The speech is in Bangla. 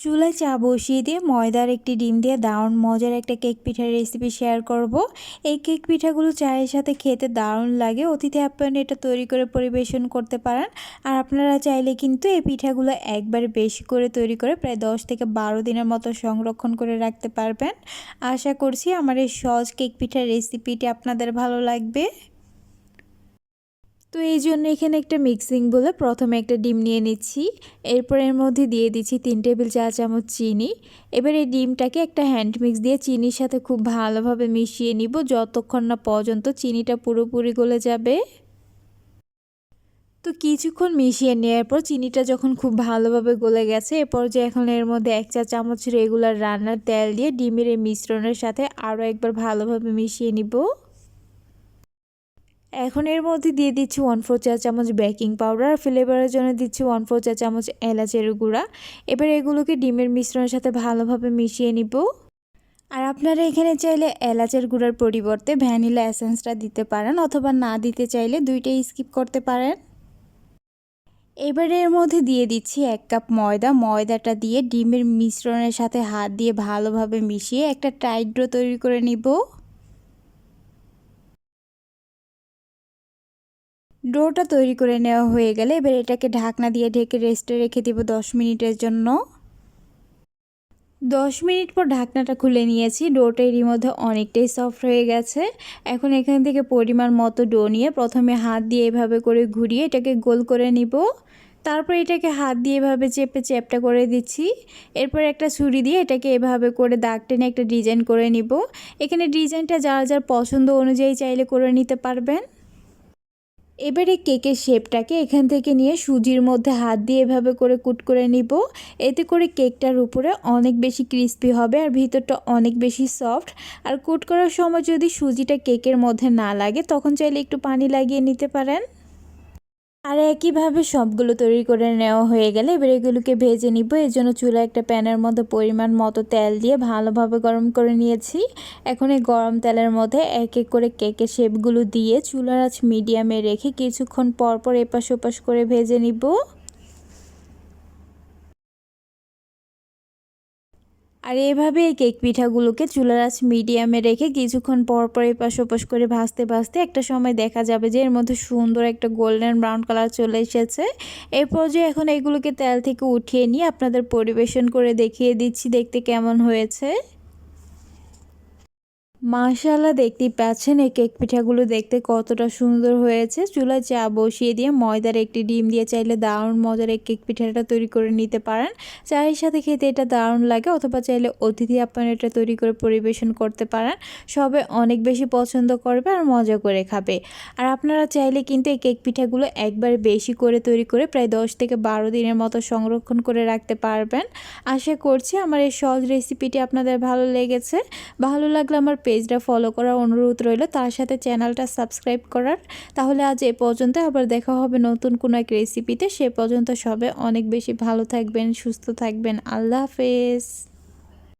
চুলায় চা বসিয়ে দিয়ে ময়দার একটি ডিম দিয়ে দারুণ মজার একটা কেক পিঠার রেসিপি শেয়ার করব। এই কেক পিঠাগুলো চায়ের সাথে খেতে দারুণ লাগে। অতিথি আপ্যায়নে এটা তৈরি করে পরিবেশন করতে পারেন। আর আপনারা চাইলে কিন্তু এই পিঠাগুলো একবার বেশি করে তৈরি করে প্রায় দশ থেকে বারো দিনের মতো সংরক্ষণ করে রাখতে পারবেন। আশা করছি আমার এই সহজ কেক পিঠার রেসিপিটি আপনাদের ভালো লাগবে। তো এই জন্য এখানে একটা মিক্সিং বলে প্রথমে একটা ডিম নিয়ে নিচ্ছি। এরপর এর মধ্যে দিয়ে দিচ্ছি তিন টেবিল চা চামচ চিনি। এবার এই ডিমটাকে একটা হ্যান্ড মিক্স দিয়ে চিনির সাথে খুব ভালোভাবে মিশিয়ে নিব যতক্ষণ না পর্যন্ত চিনিটা পুরোপুরি গলে যাবে। তো কিছুক্ষণ মিশিয়ে নেওয়ার পর চিনিটা যখন খুব ভালোভাবে গলে গেছে এরপর যে এখন এর মধ্যে এক চা চামচ রেগুলার রান্নার তেল দিয়ে ডিমের এই মিশ্রণের সাথে আরও একবার ভালোভাবে মিশিয়ে নিব। এখন এর মধ্যে দিয়ে দিচ্ছি ওয়ান ফোর চা চামচ বেকিং পাউডার ফ্লেভারের জন্য দিচ্ছি ওয়ান ফোর চা চামচ এলাচের গুঁড়া। এবার এগুলোকে ডিমের মিশ্রণের সাথে ভালোভাবে মিশিয়ে নিব। আর আপনারা এখানে চাইলে এলাচের গুঁড়ার পরিবর্তে ভ্যানিলা এসেন্সটা দিতে পারেন, অথবা না দিতে চাইলে দুইটাই স্কিপ করতে পারেন। এবার এর মধ্যে দিয়ে দিচ্ছি এক কাপ ময়দা। ময়দাটা দিয়ে ডিমের মিশ্রণের সাথে হাত দিয়ে ভালোভাবে মিশিয়ে একটা টাইট ড্রো তৈরি করে নিব। ডোটা তৈরি করে নেওয়া হয়ে গেলে এবার এটাকে ঢাকনা দিয়ে ঢেকে রেস্টে রেখে দিব দশ মিনিটের জন্য। দশ মিনিট পর ঢাকনাটা খুলে নিয়েছি ডোটা এরই মধ্যে অনেকটাই সফট হয়ে গেছে। এখন এখান থেকে পরিমাণ মতো ডো নিয়ে প্রথমে হাত দিয়ে এভাবে করে ঘুরিয়ে এটাকে গোল করে নিব। তারপর এটাকে হাত দিয়ে এভাবে চেপে চেপটা করে দিচ্ছি। এরপর একটা ছুরি দিয়ে এটাকে এভাবে করে দাগ টেনে একটা ডিজাইন করে নিব। এখানে ডিজাইনটা যার যার পছন্দ অনুযায়ী চাইলে করে নিতে পারবেন। এবারে কেকের শেপটাকে এখান থেকে নিয়ে সুজির মধ্যে হাত দিয়ে এভাবে করে কুট করে নিব। এতে করে কেকটার উপরে অনেক বেশি ক্রিস্পি হবে আর ভিতরটা অনেক বেশি সফট। আর কুট করার সময় যদি সুজিটা কেকের মধ্যে না লাগে, তখন চাইলে একটু পানি লাগিয়ে নিতে পারেন। আর একইভাবে সবগুলো তৈরি করে নেওয়া হয়ে গেলে এবার এগুলোকে ভেজে নিব। এর জন্য চুলা একটা প্যানের মধ্যে পরিমাণ মতো তেল দিয়ে ভালোভাবে গরম করে নিয়েছি। এখন এই গরম তেলের মধ্যে এক এক করে কেকের শেপগুলো দিয়ে চুলার আঁচ মিডিয়ামে রেখে কিছুক্ষণ পরপর পর এপাশ ওপাশ করে ভেজে নিব। আর এভাবে এই কেক পিঠাগুলোকে চুলার আঁচ মিডিয়ামে রেখে কিছুক্ষণ পর পর এপাশ ওপাশ করে ভাজতে ভাজতে একটা সময় দেখা যাবে যে এর মধ্যে সুন্দর একটা গোল্ডেন ব্রাউন কালার চলে এসেছে। এরপর যে এখন এগুলোকে তেল থেকে উঠিয়ে নিয়ে আপনাদের পরিবেশন করে দেখিয়ে দিচ্ছি দেখতে কেমন হয়েছে। মাশাল্লাহ দেখতেই পাচ্ছেন এই কেক পিঠাগুলো দেখতে কতটা সুন্দর হয়েছে। চুলায় চা বসিয়ে দিয়ে ময়দার একটি ডিম দিয়ে চাইলে দারুণ মজার এই কেক পিঠাটা তৈরি করে নিতে পারেন। চায়ের সাথে খেতে এটা দারুণ লাগে, অথবা চাইলে অতিথি আপনারা এটা তৈরি করে পরিবেশন করতে পারেন। সবে অনেক বেশি পছন্দ করবে আর মজা করে খাবে। আর আপনারা চাইলে কিন্তু এই কেক পিঠাগুলো একবার বেশি করে তৈরি করে প্রায় দশ থেকে বারো দিনের মতো সংরক্ষণ করে রাখতে পারবেন। আশা করছি আমার এই সহজ রেসিপিটি আপনাদের ভালো লেগেছে। ভালো লাগলে আমার পেজটা ফলো করার অনুরোধ রইল। তার সাথে চ্যানেলটা সাবস্ক্রাইব করার। তাহলে আজ এ পর্যন্ত। আবার দেখা হবে নতুন কোনো এক রেসিপিতে সে পর্যন্ত সবে অনেক বেশি ভালো থাকবেন, সুস্থ থাকবেন। আল্লাহ হাফেজ।